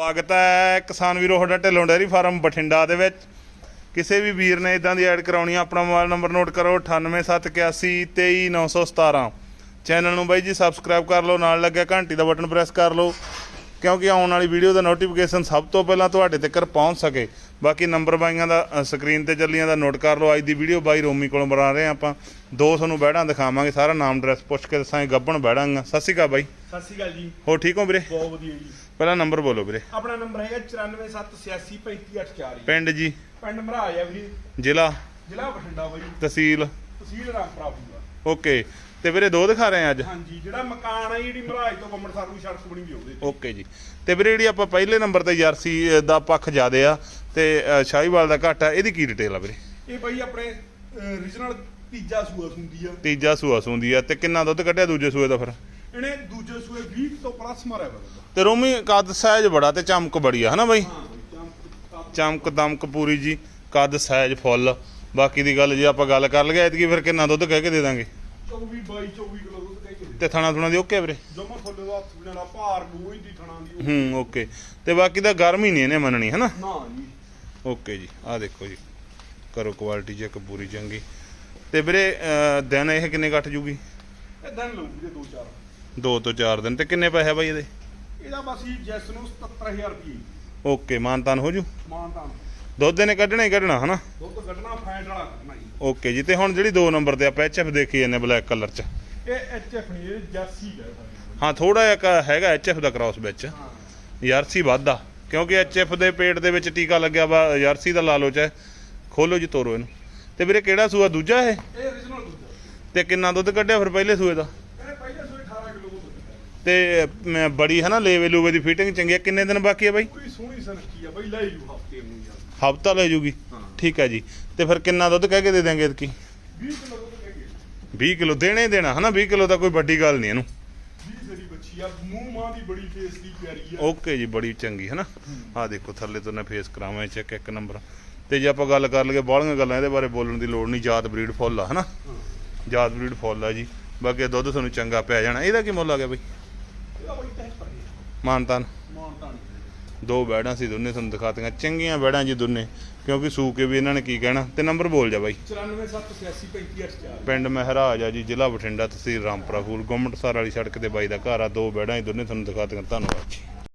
ਸਵਾਗਤ ਹੈ ਕਿਸਾਨ ਵੀਰੋ, ਤੁਹਾਡਾ ਢਿੱਲੋਂ ਡੈਰੀ ਫਾਰਮ ਬਠਿੰਡਾ ਦੇ ਵਿੱਚ। ਕਿਸੇ ਵੀ ਵੀਰ ਨੇ ਇਦਾਂ ਦੀ ਐਡ ਕਰਾਉਣੀ ਆ, ਆਪਣਾ ਮੋਬਾਈਲ ਨੰਬਰ ਨੋਟ ਕਰੋ 9871823917 ਚੈਨਲ ਨੂੰ ਬਾਈ ਜੀ, ਸਬਸਕ੍ਰਾਈਬ ਕਰ ਲਓ, ਨਾਲ ਲੱਗਿਆ ਘੰਟੀ ਦਾ ਬਟਨ ਪ੍ਰੈਸ ਕਰ ਲਓ। ਕਿਉਂਕਿ ਆਉਣ ਵਾਲੀ ਵੀਡੀਓ ਦਾ ਨੋਟੀਫਿਕੇਸ਼ਨ ਸਭ ਤੋਂ ਪਹਿਲਾਂ ਤੁਹਾਡੇ ਤੱਕ ਪਹੁੰਚ ਸਕੇ। ਬਾਕੀ ਨੰਬਰ ਬਾਈਆਂ ਦਾ ਸਕਰੀਨ ਤੇ ਚੱਲੀਆਂ ਦਾ ਨੋਟ ਕਰ ਲਓ। ਅੱਜ ਦੀ ਵੀਡੀਓ ਬਾਈ ਰੋਮੀ ਕੋਲੋਂ ਬਣਾ ਰਹੇ ਆਪਾਂ। ਦੋ ਤੁਹਾਨੂੰ ਬਹਿੜਾਂ ਦਿਖਾਵਾਂਗੇ ਸਾਰਾ ਨਾਮ ਐਡਰੈਸ ਪੁੱਛ ਕੇ ਦੱਸਾਂਗੇ। ਗੱਬਣ ਬਹਿੜਾਂਗਾ। ਸਤਿ ਸ਼੍ਰੀ ਅਕਾਲ ਬਾਈ। ਸਤਿ ਸ਼੍ਰੀ ਅਕਾਲ ਜੀ। ਹੋ ਠੀਕ ਹੋ ਵੀਰੇ? ਬਹੁਤ ਵਧੀਆ ਜੀ। ਪਹਿਲਾਂ ਨੰਬਰ ਬੋਲੋ ਵੀਰੇ। ਆਪਣਾ ਨੰਬਰ ਹੈਗਾ 9478835884 ਪਿੰਡ ਜੀ। ਪਿੰਡ ਮਰਾਜ ਆ ਵੀਰੇ। ਜ਼ਿਲ੍ਹਾ? ਜ਼ਿਲ੍ਹਾ ਬਠਿੰਡਾ ਬਾਈ। ਤਹਿਸੀਲ? ਤਹਿਸੀਲ ਰਾਮਪੁਰਾ ਪੂਰਾ ਓਕੇ। ਤੇ ਵੀਰੇ ਦੋ ਦਿਖਾ ਰਹੇ ਆ ਅੱਜ। ਹਾਂਜੀ ਜਿਹੜਾ ਮਕਾਨ ਆ ਜੀ, ਜਿਹੜੀ ਮਰਾਜ ਤੋਂ ਅੰਮ੍ਰਿਤਸਰ ਨੂੰ ਸੜਕ ਬਣੀ ਵੀ ਉਹਦੇ ਓਕੇ ਜੀ। ਤੇ ਵੀਰੇ ਜਿਹੜੀ ਆਪਾਂ ਪਹਿਲੇ ਨੰਬਰ ਤੇ ਜਰਸੀ ਅ, ਦਾ ਪੱਖ ਜ਼ਿਆਦੇ ਆ ਤੇ ਅ, ਸ਼ਾਹੀਵਾਲ ਦਾ ਘੱਟ ਆ ਇਹਦੀ ਕੀ ਡਿਟੇਲ ਆ ਵੀਰੇ? ਇਹ ਬਾਈ ਆਪਣੇ ਰੀਜਨਲ ਤੀਜਾ ਸੂਆ ਹੁੰਦੀ ਆ। ਤੀਜਾ ਸੂਆ ਸੂੰਦੀ ਆ ਤੇ ਕਿੰਨਾ ਦੁੱਧ ਕੱਢਿਆ ਦੂਜੇ ਸੂਏ ਦਾ ਫਿਰ? ਇਹਨੇ ਦੂਜੇ ਸੂਏ 20 ਤੋਂ ਪਲੱਸ ਮਾਰਿਆ ਬਦਲਦਾ ਤੇ ਰੋਮੀ ਕੱਦ ਸਾਈਜ਼ ਬੜਾ ਤੇ ਚਮਕ ਬੜੀ ਆ ਹਨਾ ਬਾਈ? ਹਾਂ ਚਮਕ ਦਮਕ ਪੂਰੀ ਜੀ ਕੱਦ ਸਾਈਜ਼ ਫੁੱਲ। ਬਾਕੀ ਦੀ ਗੱਲ ਜੇ ਆਪਾਂ ਗੱਲ ਕਰ ਲਈਏ ਐਤਕੀ ਫਿਰ ਕਿੰਨਾ ਦੁੱਧ ਕਹਿ ਕੇ ਦੇ ਦਾਂਗੇ? 24 22 24 ਕਿਲੋ ਦੁੱਧ ਕਹਿ ਕੇ ਤੇ ਥਣਾ ਥੁਣਾ ਦੀ ਓਕੇ ਆ ਵੀਰੇ? ਜਮਾ ਥੱਲੇ ਦਾ ਹੱਥ ਬਿਨਾਂ ਦਾ ਭਾਰ ਨੂੰ ਦੀ ਥਣਾ ਦੀ ਉਹ- ਹੂੰ ਓਕੇ। ਤੇ ਬਾਕੀ ਦਾ ਗਰਮ ਹੀ ਨਹੀਂ ਇਹਨੇ ਮੰਨਣੀ ਹਨਾ? ਨਾ ਜੀ। ਓਕੇ ਜੀ ਆਹ ਦੇਖੋ ਜੀ। ਕਰੋ ਕੁਆਲਿਟੀ ਚੈੱਕ ਪੂਰੀ ਚੰਗੀ। ਤੇ ਵੀਰੇ ਦਿਨ ਇਹ ਕਿੰਨੇ ਕੱਟ ਜੂਗੀ? ਇਹ ਦਿਨ ਲਊਗੀ ਦੇ ਦੋ ਚਾਰ। 2 ਤੋਂ 4 ਦਿਨ। ਤੇ ਕਿੰਨੇ ਪੈਸੇ ਆ ਬਾਈ ਇਹਦੇ? ਇਹਦਾ ਬਸ ਜੈਸ ਨੂੰ 77000 ਰੁਪਏ ਓਕੇ ਮਾਨਤਾਨ ਹੋ ਜੂ? ਮਾਨਤਾਨ। ਦੁੱਧ ਇਹਨੇ ਕੱਢਣਾ ਹੀ ਕੱਢਣਾ ਹਨਾ? ਦੁੱਧ ਕੱਢਣਾ ਫੈਂਟ ਵਾਲਾ ਕੱਢਣਾ ਜੀ। ਓਕੇ ਜੀ ਤੇ ਹੁਣ ਜਿਹੜੀ 2 ਨੰਬਰ ਤੇ ਆਪਾਂ ਐਚਐਫ ਦੇਖੀ ਜਾਂਦੇ ਬਲੈਕ ਕਲਰ ਚ। ਇਹ ਐਚਐਫ ਨਹੀਂ ਇਹ ਜੈਸੀ ਹੈ ਹਾਂ ਥੋੜਾ ਜਿਹਾ ਹੈਗਾ ਐਚਐਫ ਦਾ ਕ੍ਰਾਸ ਵਿੱਚ। ਹਾਂ। ਯਾਰਸੀ ਵੱਧਦਾ ਕਿਉਂਕਿ ਐਚਐਫ ਦੇ ਪੇਟ ਦੇ ਵਿੱਚ ਟੀਕਾ ਲੱਗਿਆ ਵਾ ਯਾਰਸੀ ਦਾ ਲਾਲੋ ਚ ਹੈ ਖੋਲੋ ਜੀ ਤੋਰੋ ਇਹਨੂੰ। ਤੇ ਵੀਰੇ ਕਿਹੜਾ ਸੂਆ ਦੂਜਾ ਇਹ? ਇਹ origignal ਹੈ। ਤੇ ਕਿੰਨਾ ਦੁੱਧ ਕੱਢਿਆ ਫਿਰ ਪਹਿਲੇ ਸੂਏ ਦਾ? ਇਹ ਪਹਿਲੇ ਸੂਏ 18 ਕਿਲੋ ਦੁੱਧ ਹੈ ਤੇ ਮ, ਬੜੀ ਹੈ ਨਾ ਲੇਵੇ ਲੂਵੇ ਦੀ ਫਿਟਿੰਗ ਚੰਗੀ ਆ। ਕਿੰਨੇ ਦਿਨ ਬਾਕੀ ਆ ਬਾਈ? ਪੂਰੀ ਸੋਹਣੀ ਸਨਕੀ ਆ ਬਈ ਲੈ ਜੂ ਹਫ਼ਤੇ ਨੂੰ ਯਾਰ। ਹਫਤਾ ਲੈ ਜੂਗੀ। ਹਾਂ। ਠੀਕ ਹੈ ਜੀ। ਤੇ ਫਿਰ ਕਿੰਨਾ ਦੁੱਧ ਕਹਿ ਕੇ ਦੇ ਦਾਂਗੇ ਇਤਕੀ? 20 ਕਿਲੋ ਦੁੱਧ ਕਹਿ ਗਏ 20 ਕਿਲੋ ਦੇਣੇ ਹੀ ਦੇਣਾ ਹਨਾ? 20 ਕਿਲੋ ਤਾਂ ਕੋਈ ਵੱਡੀ ਗੱਲ ਨਹੀਂ ਇਹਨੂੰ। 20 ਸਰੀ ਬੱਚੀ ਆ ਮੂੰਹ ਮਾਂ ਦੀ ਬੜੀ ਫੇਸ ਦੀ ਪਿਆਰੀ ਆ। ਓਕੇ ਜੀ ਬੜੀ ਚੰਗੀ ਹਨਾ? ਆਹ ਦੇਖੋ ਥੱਲੇ ਤੋਂ ਨਾ ਫੇਸ ਕਰਾਵਾਂ ਚੈੱਕ ਇੱਕ ਨੰਬਰ ਤੇ ਜੇ ਆਪਾਂ ਗੱਲ ਕਰ ਲਈਏ ਬਾਹਲੀਆਂ ਗੱਲਾਂ ਇਹਦੇ ਬਾਰੇ ਬੋਲਣ ਦੀ ਲੋੜ ਨਹੀਂ ਜਾਤ ਬਰੀਡ ਫੁੱਲ ਆ ਹਨਾ? ਹਾਂ। ਜਾਤ ਬਰੀਡ ਫੁੱਲ ਆ ਜੀ। ਬਾਕੀ ਦੁੱਧ ਤੁਹਾਨੂੰ ਚੰਗਾ ਪੈ ਜਾਣਾ। ਇਹਦਾ ਕੀ ਮੁੱਲ ਆ ਗਿਆ ਬਈ? ਮਾਨਤਾਨ। ਦੋ ਬੈੜਾਂ ਸੀ ਦੋਨੇ ਤੁਹਾਨੂੰ ਦਿਖਾਤੀਆਂ ਚੰਗੀਆਂ ਬੈੜਾਂ ਜੀ ਦੋਨੇ ਕਿਉਂਕਿ ਸੂ ਕੇ ਵੀ ਇਹਨਾਂ ਨੇ ਕੀ ਕਹਿਣਾ ਤੇ ਨੰਬਰ ਬੋਲ ਜਾ ਬਾਈ। 9478835884 ਪਿੰਡ ਮਹਿਰਾਜ ਆ ਜੀ ਜ਼ਿਲ੍ਹਾ ਬਠਿੰਡਾ ਤਹਿਸੀਲ ਰਾਮਪੁਰਾ ਫੂਲ ਗਵਰਨਮੈਂਟ ਸਾਰ ਵਾਲੀ ਸੜਕ ਤੇ ਬਾਈ ਦਾ ਘਰ ਆ ਦੋ ਬੈੜਾਂ ਹੀ ਦੋਨੇ ਤੁਹਾਨੂੰ ਦਿਖਾਤੀਆਂ ਧੰਨਵਾਦ ਜੀ।